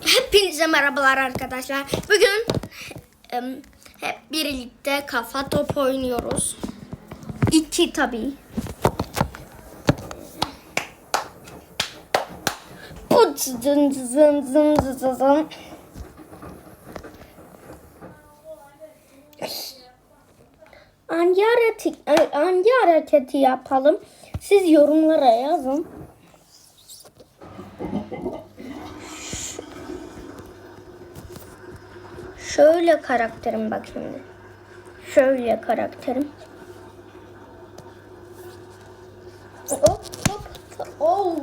Hepinize merhabalar arkadaşlar. Bugün em, hep birlikte kafa top oynuyoruz. İki tabii. Bu zın zın zın zın zın. Hangi hareketi, hangi hareketi yapalım? Siz yorumlara yazın. Şöyle karakterim bak şimdi. Şöyle karakterim. Hop hop. Oh.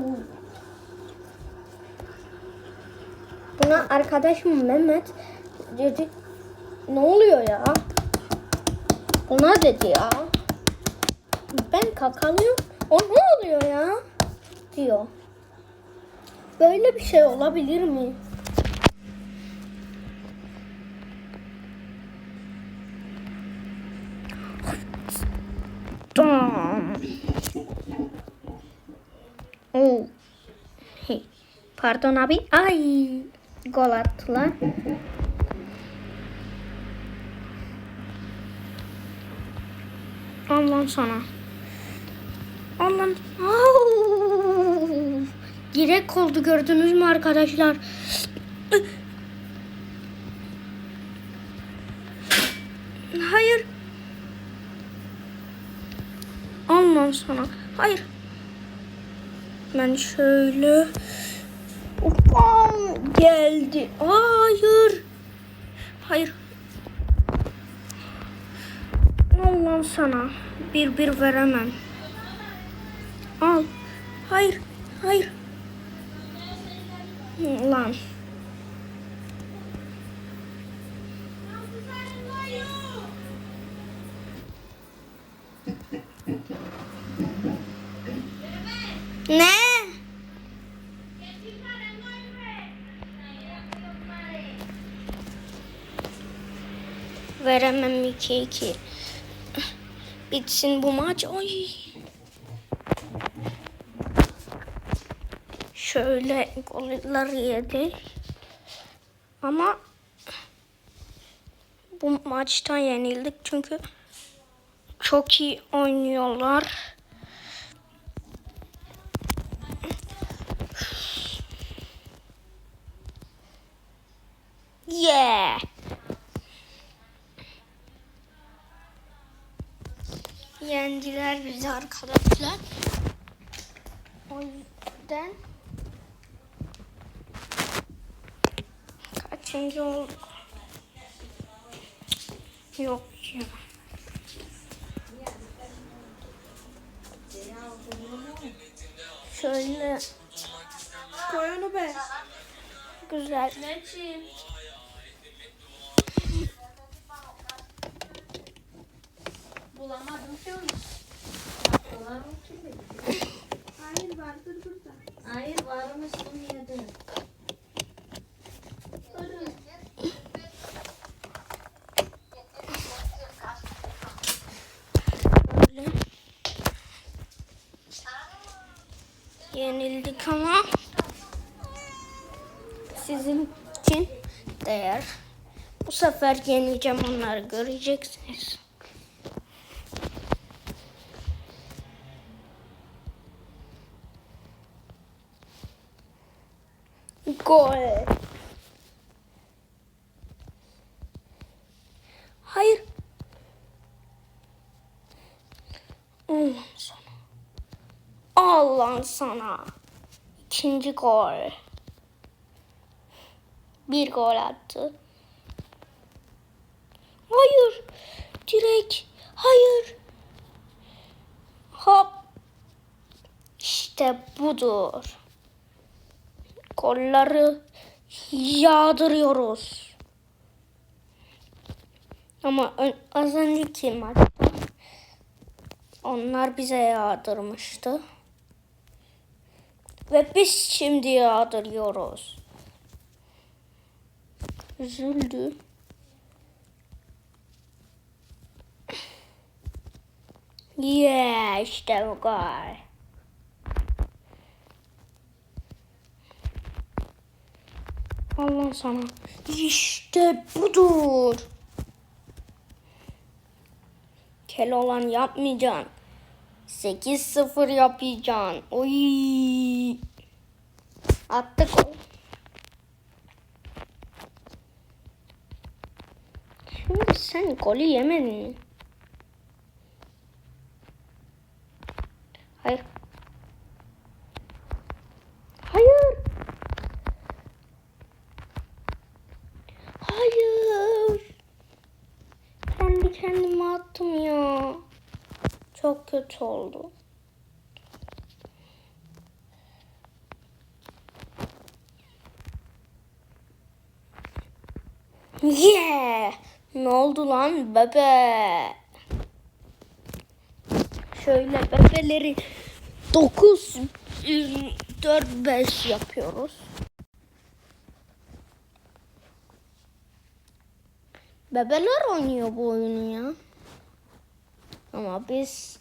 Buna arkadaşım Mehmet dedi. Ne oluyor ya? Ona dedi ya. Ben kakalıyorum. O ne oluyor ya? Diyor. Böyle bir şey olabilir mi? Tamam. Oh. Hey. Pardon abi. Ay. Gol attılar. Allah sana. Allah. Au. Direk oldu gördünüz mü arkadaşlar? Hayır. Allah sana. Hayır. Ben şöyle. Bam geldi. Hayır. Hayır. Allah sana. Bir bir veremem. Al. Hayır. Hayır. Lan. 2 2. Bitsin bu maç. Oy. Şöyle golleri yedi. Ama bu maçtan yenildik çünkü çok iyi oynuyorlar. Yendiler bizi arkadaşlar. O yüzden kaçıncı olduk? Yok ya. Şöyle Koy onu be. güzel. Neçim? Bulamadım ki onu. Bulamadım ki. Hayır vardır burada. Hayır varmış bunu yedim. Yenildik ama sizin için değer. Bu sefer yeneceğim onları göreceksiniz. Gol. Hayır. Allah'ım sana. Allah'ım sana. İkinci gol. Bir gol attı. Hayır. Direk. Hayır. Hop. İşte budur. Golları yağdırıyoruz. Ama az önceki maçta onlar bize yağdırmıştı. Ve biz şimdi yağdırıyoruz. Üzüldü. Yeah, işte bu gol. Allah sana. İşte budur. Keloğlan yapmayacaksın. 8-0 yapacaksın. Oy. Attık. Şimdi sen golü yemedin mi? Hayır. Hayır. Hayır. Kendi kendime attım ya. Çok kötü oldu. Yeah! Ne oldu lan bebe? Şöyle bebeleri 9 4 5 yapıyoruz. Bebeler oynuyor bu oyunu ya. Ama biz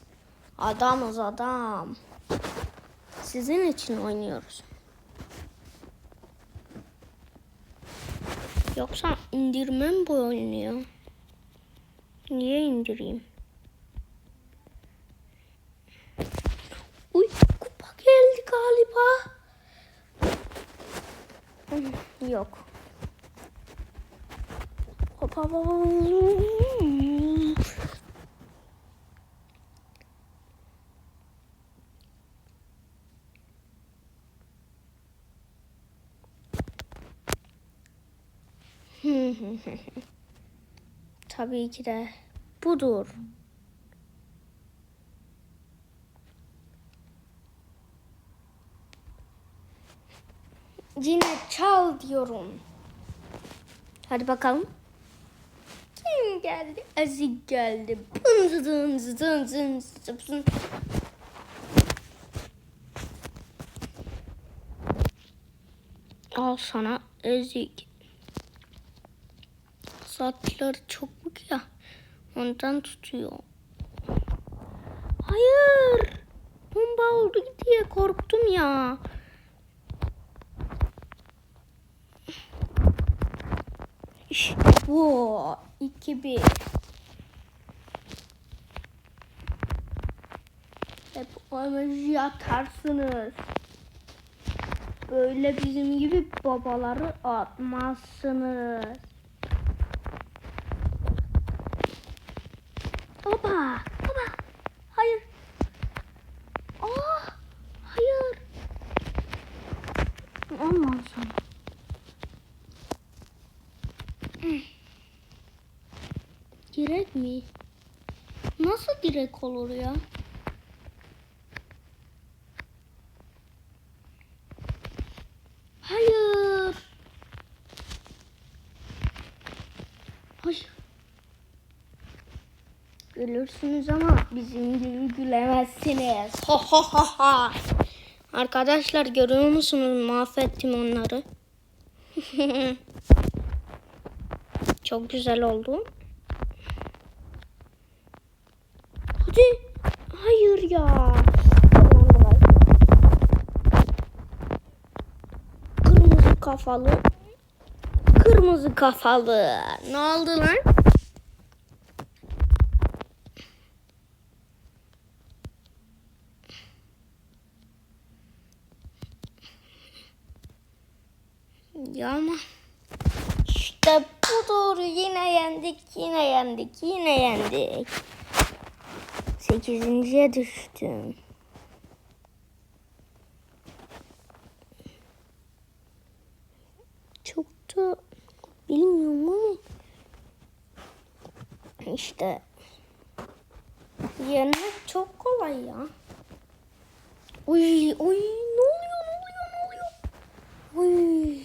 adamız adam. Sizin için oynuyoruz. Yoksa indirmem bu oyunu ya. Niye indireyim? Uy kupa geldi galiba. Yok. Tabii ki de budur. Yine çal diyorum. Hadi bakalım. Kim geldi? Ezik geldi. Zın zın zın zın zın. Al sana ezik. Saatler çabuk ya. Ondan tutuyor. Hayır. Bomba oldu diye korktum ya. İşte. 2-1. Hep emoji atarsınız. Böyle bizim gibi babaları atmazsınız. Baba, baba. Hayır. Aa, hayır. Aman sana. Direk mi? Nasıl direk olur ya? Hayır. Hayır. Gülürsünüz ama bizim gibi gülemezsiniz. Ha ha ha ha. Arkadaşlar görüyor musunuz? Mahvettim onları. Çok güzel oldu. Hadi. Hayır ya. Kırmızı kafalı. Kırmızı kafalı. Ne oldu lan? Ya ama işte bu doğru yine yendik yine yendik yine yendik. Sekizinciye düştüm. Çok da bilmiyorum ama işte yenmek çok kolay ya. Uy uy ne oluyor ne oluyor ne oluyor? Uy.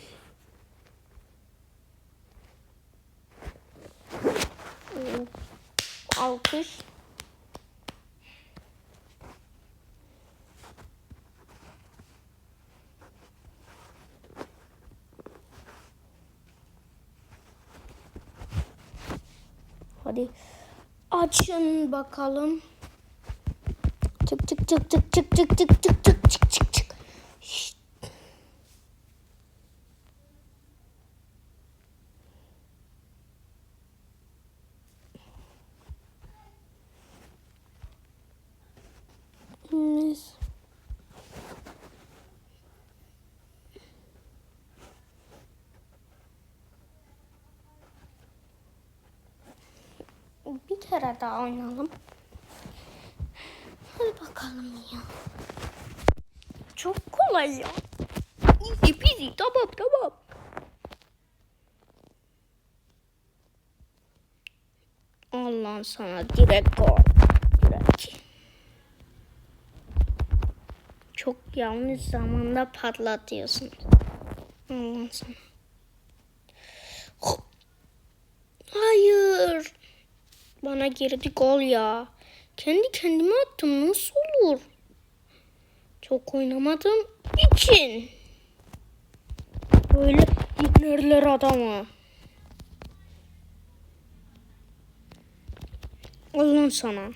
Alkış. Açın bakalım. Çık çık çık çık çık çık çık çık çık çık çık çık. Miss. Bir kere daha oynayalım. Hadi bakalım ya. Çok kolay ya. Easy peasy. Tamam tamam. Allah sana direkt gol. Direkt. Çok yanlış zamanda patlatıyorsun. Allah sana. Hop. Hayır. Bana girdi gol ya. Kendi kendime attım. Nasıl olur? Çok oynamadığım için. Böyle dinlerler adamı. Allah'ım sana.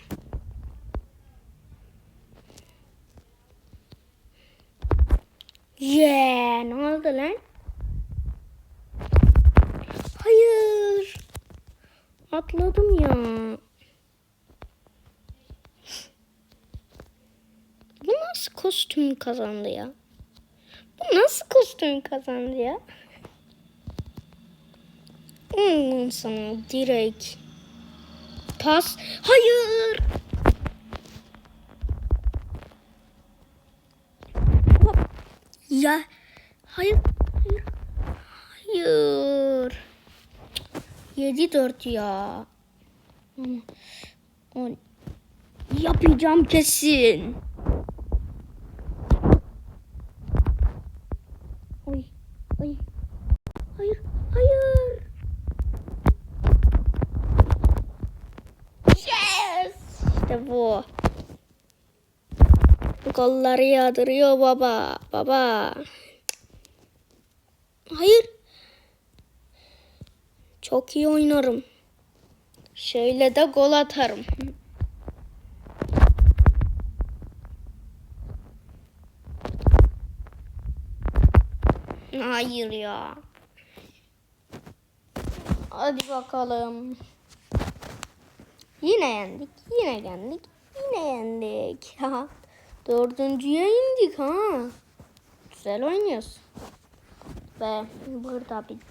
Yeah, ne oldu lan? Hayır. Atladım ya. Bu nasıl kostüm kazandı ya? Bu nasıl kostüm kazandı ya? Allah'ım sana direkt. Pas. Hayır. Ya. Hayır. Hayır. Hayır. 7-4 ya. Ama on yapacağım kesin. Oy. Oy. Hayır. Hayır. Yes! İşte bu. Golları yağdırıyor baba. Baba. Hayır. Çok iyi oynarım. Şöyle de gol atarım. Hayır ya. Hadi bakalım. Yine yendik. Yine yendik. Yine yendik. Ha. Dördüncüye indik ha. Güzel oynuyoruz. Ve burada bitti.